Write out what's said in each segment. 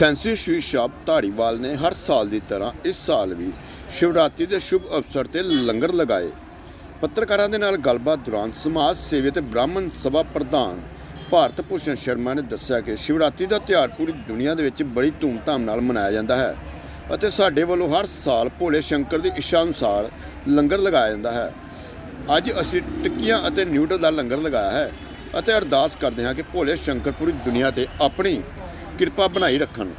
Fancy sweet shop Dhariwal ਨੇ ਹਰ ਸਾਲ ਦੀ ਤਰ੍ਹਾਂ ਇਸ ਸਾਲ ਵੀ ਸ਼ਿਵਰਾਤਰੀ ਦੇ ਸ਼ੁਭ ਅਵਸਰ ਤੇ ਲੰਗਰ ਲਗਾਏ। ਪੱਤਰਕਾਰਾਂ ਦੇ ਨਾਲ ਗੱਲਬਾਤ ਦੌਰਾਨ ਸਮਾਜ ਸੇਵੀ ਤੇ ਬ੍ਰਾਹਮਣ ਸਭਾ ਪ੍ਰਧਾਨ ਭਾਰਤ ਭੂਸ਼ਣ ਸ਼ਰਮਾ ਨੇ ਦੱਸਿਆ ਕਿ ਸ਼ਿਵਰਾਤਰੀ ਦਾ ਤਿਉਹਾਰ ਪੂਰੀ ਦੁਨੀਆ ਦੇ ਵਿੱਚ ਬੜੀ ਧੂਮਧਾਮ ਨਾਲ ਮਨਾਇਆ ਜਾਂਦਾ ਹੈ ਅਤੇ ਸਾਡੇ ਵੱਲੋਂ ਹਰ ਸਾਲ ਭੋਲੇ ਸ਼ੰਕਰ ਦੀ ਇੱਛਾ ਅਨੁਸਾਰ ਲੰਗਰ ਲਗਾਇਆ ਜਾਂਦਾ ਹੈ। ਅੱਜ ਅਸੀਂ ਟਿੱਕੀਆਂ ਅਤੇ ਨਿਊਡਲ ਦਾ ਲੰਗਰ ਲਗਾਇਆ ਹੈ ਅਤੇ ਅਰਦਾਸ ਕਰਦੇ ਹਾਂ ਕਿ ਭੋਲੇ ਸ਼ੰਕਰ ਪੂਰੀ ਦੁਨੀਆ ਤੇ ਆਪਣੀ ਕਿਰਪਾ ਬਣਾਈ ਰੱਖਣ।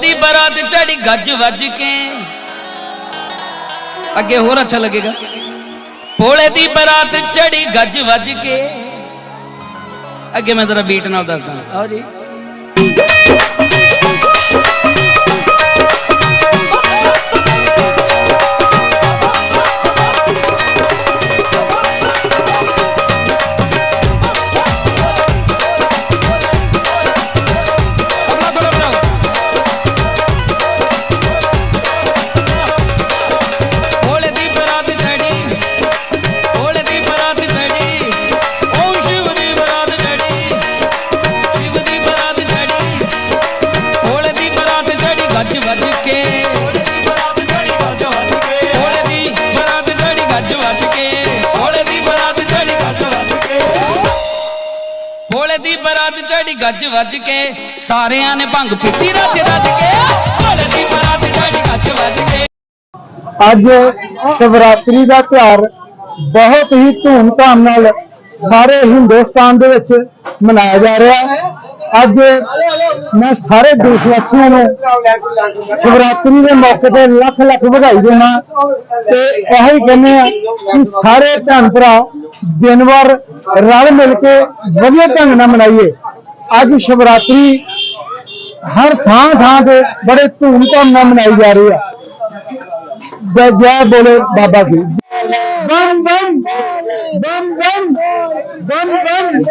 ਦੀ ਬਰਾਤ ਚੜੀ ਗੱਜ ਵੱਜ ਕੇ। ਅੱਗੇ ਹੋਰ ਅੱਛਾ ਲੱਗੇਗਾ। ਭੋਲੇ ਦੀ ਬਰਾਤ ਚੜੀ ਗੱਜ ਵੱਜ ਕੇ। ਅੱਗੇ ਮੈਂ ਜ਼ਰਾ ਬੀਟ ਨਾਲ ਦੱਸਦਾ। ਆਓ ਜੀ। ਵੱਜ ਕੇ। ਭੋਲੇ ਦੀ ਬਰਾਤ ਚੜੀ ਗੱਜ ਵੱਜ ਕੇ। ਭੋਲੇ ਦੀ ਬਰਾਤ ਚੜੀ ਗੱਜ ਵੱਜ ਕੇ। ਭੋਲੇ ਦੀ ਬਰਾਤ ਚੜੀ ਗੱਜ ਵੱਜ ਕੇ। ਸਾਰਿਆਂ ਨੇ ਭੰਗ ਪੀਤੀ, ਰੱਜ ਰੱਜ ਕੇ। ਭੋਲੇ ਦੀ ਬਰਾਤ ਚੜੀ ਗੱਜ ਵੱਜ ਕੇ। ਅੱਜ ਸ਼ਿਵਰਾਤਰੀ ਦਾ ਤਿਉਹਾਰ ਬਹੁਤ ਹੀ ਧੂਮਧਾਮ ਨਾਲ ਸਾਰੇ ਹਿੰਦੁਸਤਾਨ ਦੇ ਵਿੱਚ ਮਨਾਇਆ ਜਾ ਰਿਹਾ। ਹੈ ਅੱਜ ਮੈਂ ਸਾਰੇ ਦੇਸ਼ ਵਾਸੀਆਂ ਨੂੰ ਸ਼ਿਵਰਾਤਰੀ ਦੇ ਮੌਕੇ ਤੇ ਲੱਖ ਲੱਖ ਵਧਾਈ ਦੇਣਾ। ਤੇ ਇਹੋ ਹੀ ਕਹਿੰਦੇ ਆ ਕਿ ਸਾਰੇ ਭੈਣ ਭਰਾ ਦਿਨ ਵਾਰ ਰਲ ਮਿਲ ਕੇ ਵਧੀਆ ਢੰਗ ਨਾਲ ਮਨਾਈਏ। ਅੱਜ ਸ਼ਿਵਰਾਤਰੀ ਹਰ ਥਾਂ ਥਾਂ ਤੇ ਬੜੇ ਧੂਮਧਾਮ ਨਾਲ ਮਨਾਈ ਜਾ ਰਹੀ ਹੈ ਜੈ ਜੈ ਬੋਲੇ ਬਾਬਾ ਬਮ ਬਮ ਬਮ ਬਮ